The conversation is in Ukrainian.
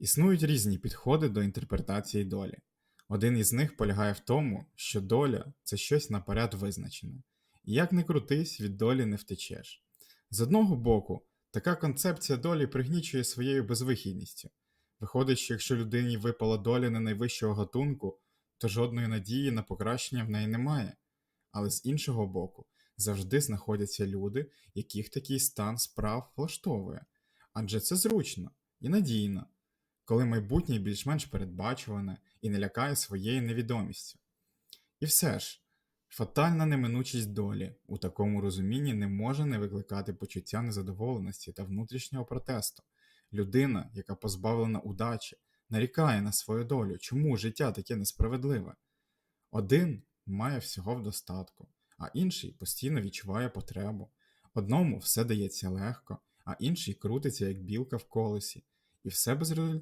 Існують різні підходи до інтерпретації долі. Один із них полягає в тому, що доля це щось наперед визначене, і як не крутись, від долі не втечеш. З одного боку, така концепція долі пригнічує своєю безвихідністю. Виходить, що якщо людині випала доля не найвищого гатунку, то жодної надії на покращення в неї немає. Але з іншого боку, завжди знаходяться люди, яких такий стан справ влаштовує, адже це зручно і надійно, коли майбутнє більш-менш передбачуване і не лякає своєю невідомістю. І все ж, фатальна неминучість долі у такому розумінні не може не викликати почуття незадоволеності та внутрішнього протесту. Людина, яка позбавлена удачі, нарікає на свою долю, чому життя таке несправедливе. Один має всього в достатку, а інший постійно відчуває потребу. Одному все дається легко, а інший крутиться як білка в колесі, і все без результату.